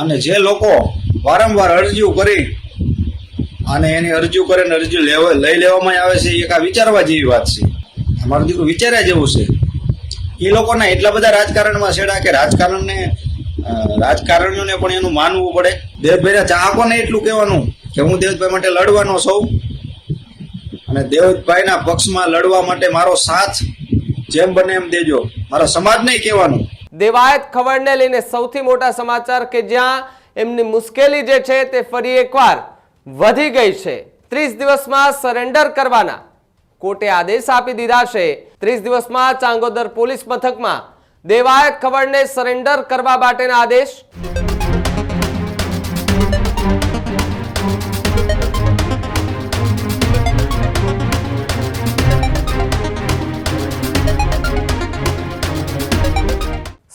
અને જે લોકો વારંવાર અરજીઓ કરી અને એની અરજીઓ કરીને અરજી લેવા લઈ લેવામાં આવે છે એ આ વિચારવા જેવી વાત છે. અમારું દીકરું વિચાર્યા જેવું છે. એ લોકોના એટલા બધા રાજકારણમાં છેડા કે રાજકારણને રાજકારણીઓને પણ એનું માનવું પડે. દેવભાઈના ચાહકોને એટલું કહેવાનું કે હું દેવભાઈ માટે લડવાનો સૌ અને દેવભાઈના પક્ષમાં લડવા માટે મારો સાથ જેમ બને એમ દેજો. મારા સમાજને કહેવાનું. દેવાયત ખબરને લઈને સૌથી મોટા સમાચાર કે જ્યાં એમની મુશ્કેલી જે છે તે ફરી એકવાર વધી ગઈ છે. ત્રીસ દિવસમાં સરેન્ડર કરવાના કોર્ટે આદેશ આપી દીધા છે. ત્રીસ દિવસમાં ચાંગોદર પોલીસ મથકમાં દેવાયત ખબરને સરેન્ડર કરવા માટેના આદેશ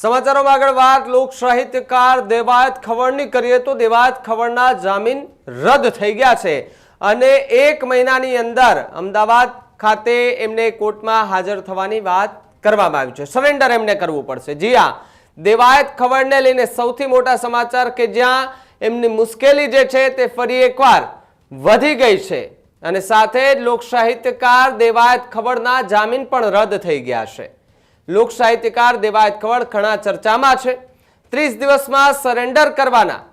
સમાચારોમાં આગળ વાત. લોક સાહિત્યકાર દેવાયત ખવડની કરીએ તો દેવાયત ખવડના જામીન રદ થઈ ગયા છે. અને એક મહિનાની અંદર અમદાવાદ ખાતે એમને કોર્ટમાં હાજર થવાની વાત કરવામાં આવી છે. સરેન્ડર એમને કરવું પડશે. જી હા, દેવાયત ખવડને લઈને સૌથી મોટા સમાચાર કે જ્યાં એમની મુશ્કેલી જે છે તે ફરી એકવાર વધી ગઈ છે. અને સાથે જ લોક સાહિત્યકાર દેવાયત ખવડના જામીન પણ રદ થઈ ગયા છે. લોક સાહિત્યકાર દેવાયત ખવડ ઘણા ચર્ચામાં છે. ત્રીસ દિવસમાં સરેન્ડર કરવાના.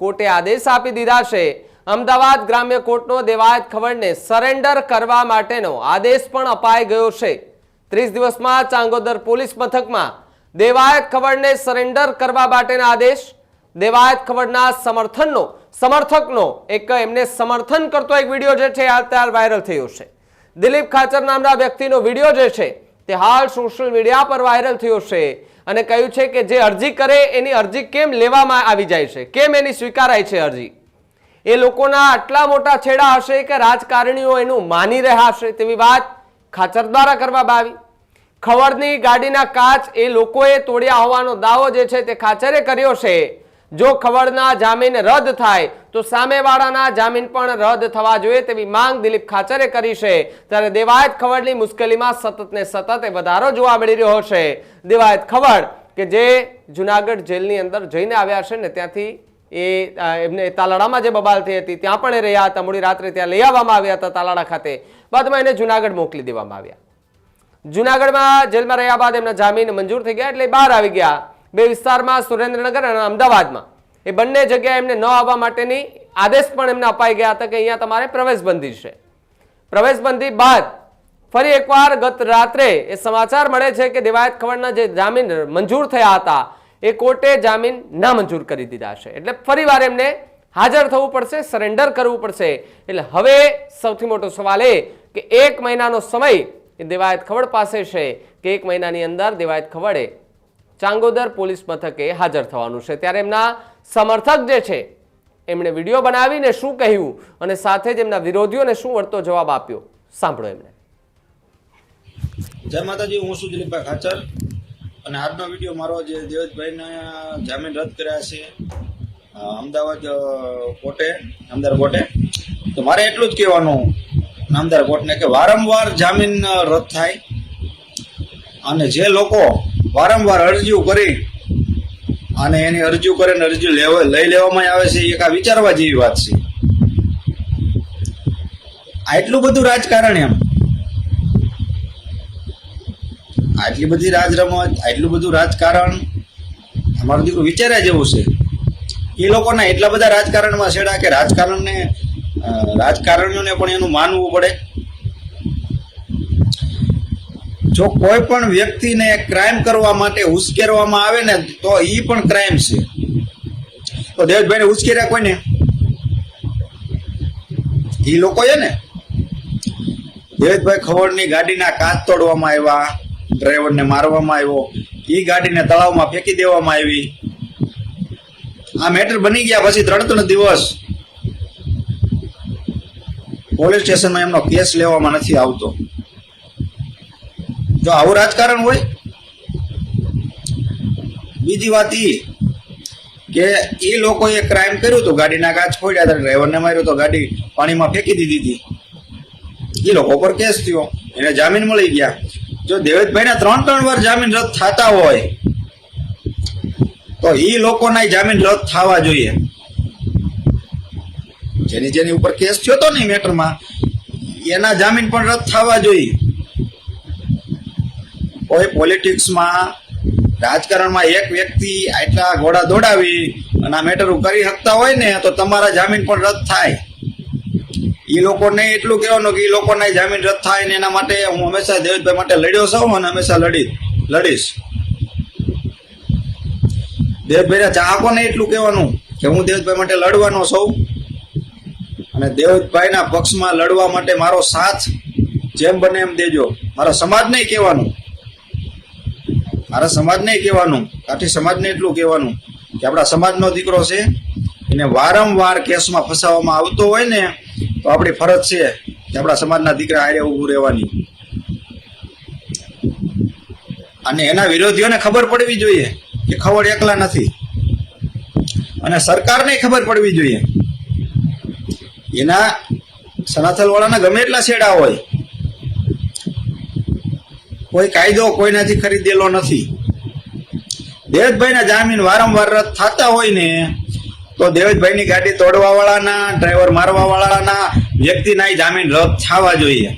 કોર્ટે આદેશ આપી દીધા છે. અમદાવાદ ગ્રામ્ય કોર્ટનો દેવાયત ખવડને સરેન્ડર કરવા માટેનો આદેશ પણ અપાઈ ગયો છે. ત્રીસ દિવસમાં ચાંગોદર પોલીસ મથકમાં દેવાયત ખવડને સરેન્ડર કરવા માટેના આદેશ. દેવાયત ખવડના સમર્થનનો, સમર્થકનો એક એમને સમર્થન કરતો એક વીડિયો જે છે અત્યારે વાયરલ થયો છે. દિલીપ ખાચર નામના વ્યક્તિનો વીડિયો જે છે તે હાલ સોશિયલ મીડિયા પર વાયરલ થયો છે અને કહ્યું છે કે જે અરજી કરે, એની અરજી કેમ લેવામાં આવી જાય છે? કેમ એની સ્વીકારાય છે અરજી? એ લોકોના આટલા મોટા છેડા હશે કે રાજકારણીઓ એનું માની રહ્યા હશે તેવી વાત ખાચર દ્વારા કરવામાં આવી. ખવડની ગાડીના કાચ એ લોકોએ તોડ્યા હોવાનો દાવો જે છે તે ખાચરે કર્યો છે. જો ખવડના જામીન રદ થાય, તો સામેવાળાના જામીન પણ રદ થવા જોઈએ તેવી માંગ દિલીપ ખાચરે કરી છે. ત્યારે દેવાયત ખવડની મુશ્કેલીમાં સતત ને સતત વધારો જોવા મળી રહ્યો છે દેવાયત ખવડ, કે જે જુનાગઢ જેલની અંદર જઈને આવ્યા છે ને, ત્યાંથી એ એમને તાલાળામાં જે બબાલ થઈ હતી, ત્યાં પણ એ રહ્યા હતા. મોડી રાત્રે ત્યાં લઈ આવવામાં આવ્યા હતા તાલાળા ખાતે. બાદમાં એને જુનાગઢ મોકલી દેવામાં આવ્યા. જુનાગઢમાં જેલમાં રહ્યા બાદ એમના જામીન મંજૂર થઈ ગયા એટલે બહાર આવી ગયા. બે વિસ્તારમાં સુરેન્દ્રનગર અને અમદાવાદમાં. એ બંને જગ્યાએ એમને ન આવવા માટેની આદેશ પણ એમને અપાઈ ગયા હતા કે અહીંયા તમારે પ્રવેશબંધી છે. પ્રવેશબંધી બાદ ફરી એકવાર ગત રાત્રે એ સમાચાર મળે છે કે દેવાયત ખવડના જે જામીન મંજૂર થયા હતા, એ કોર્ટે જામીન ના મંજૂર કરી દીધા છે. એટલે ફરીવાર એમને હાજર થવું પડશે, સરેન્ડર કરવું પડશે. એટલે હવે સૌથી મોટો સવાલ એ કે એક મહિનાનો સમય એ દેવાયત ખવડ પાસે છે કે એક મહિનાની અંદર દેવાયત ખવડે ચાંગોદર પોલીસ મથકે હાજર થવાનું છે. ત્યારે એમના સમર્થક જે છે, એમણે વીડિયો બનાવીને શું કહ્યું અને સાથે જ એમના વિરોધીઓને શું વળતો જવાબ આપ્યો? સાંભળો એમને. જય માતાજી, હું છું દિલીપભાઈ ખાચર અને આજનો વીડિયો મારો જે દેવજભાઈના જામીન રદ કર્યા છે અમદાવાદ કોર્ટે, નામદાર કોર્ટે. તો મારે એટલું જ કહેવાનું, નામદાર કોર્ટને કે વારંવાર જામીન રદ થાય અને જે લોકો વારંવાર અરજીઓ કરી અને એની અરજીઓ કરીને અરજી લેવા લઈ લેવામાં આવે છે એક આ વિચારવા જેવી વાત છે. આટલું બધું રાજકારણ એમ. આટલી બધી રાજ રમત આટલું બધું રાજકારણ, અમારું દીકરું વિચાર્યા જેવું છે. એ લોકોના એટલા બધા રાજકારણમાં છેડા કે રાજકારણને રાજકારણીઓને પણ એનું માનવું પડે. જો કોઈ પણ વ્યક્તિને ક્રાઇમ કરવા માટે ઉશ્કેરવામાં આવે ને, તો એ પણ ક્રાઇમ છે. તો દેવભાઈને ઉશ્કેર્યા કોઈને? એ લોકોએ ને? દેવભાઈ ખવડની ગાડીના કાચ તોડવામાં આવ્યા, ડ્રાઈવરને મારવામાં આવ્યો. એ ગાડીને તળાવમાં ફેંકી દેવામાં આવી. આ મેટર બની ગયા પછી ત્રણ ત્રણ દિવસ. પોલીસ સ્ટેશનમાં એમનો કેસ લેવામાં નથી આવતો. જો આવું રાજકારણ હોય, બીજી વાત એ કે એ લોકોએ ક્રાઇમ કર્યું હતું ગાડીના કાચ ફોડ્યા હતા, ડ્રાઈવરને માર્યો તો ગાડી પાણીમાં ફેંકી દીધી હતી. એ લોકો પર કેસ થયો, એને જામીન મળી ગયા. જો દેવેશભાઈના ત્રણ ત્રણ વાર જામીન રદ થતા હોય, તો એ લોકોના જામીન રદ થવા જોઈએ. જેની જેની ઉપર કેસ થયો હતો ને મેટરમાં એના જામીન પણ રદ થવા જોઈએ. કોઈ પોલિટિક્સમાં રાજકારણમાં એક વ્યક્તિ આટલા ઘોડા દોડાવી અને આ મેટર કરી શકતા હોય ને, તો તમારા જામીન પણ રદ થાય. એ લોકોને એટલું કહેવાનું કે એ લોકોને જામીન રદ થાય ને એના માટે હું હંમેશા દેવજભાઈ માટે લડ્યો છું અને હંમેશા લડી, લડીશ. દેવભાઈના ચાહકોને એટલું કહેવાનું કે હું દેવજભાઈ માટે લડવાનો છું. અને દેવજભાઈના પક્ષમાં લડવા માટે મારો સાથ જેમ બને એમ દેજો. મારા સમાજને કહેવાનું. મારા સમાજને કહેવાનું, કાઠી સમાજને એટલું કહેવાનું કે આપણા સમાજનો દીકરો છે, એને વારંવાર કેસમાં ફસાવવામાં આવતો હોય ને, તો આપણી ફરજ છે કે આપણા સમાજના દીકરા હારે ઊભું રહેવાની. અને એના વિરોધીઓને ખબર પડવી જોઈએ કે ખબર એકલા નથી. અને સરકારને ખબર પડવી જોઈએ. એના સનાથલવાળાના ગમે એટલા છેડા હોય કોઈ કાયદો કોઈનાથી ખરીદેલો નથી. દેવતભાઈના જામીન વારંવાર રદ થતા હોય ને, તો દેવતભાઈની ગાડી તોડવા વાળાના ડ્રાઈવર મારવા વાળાના વ્યક્તિના જામીન રદ થવા જોઈએ.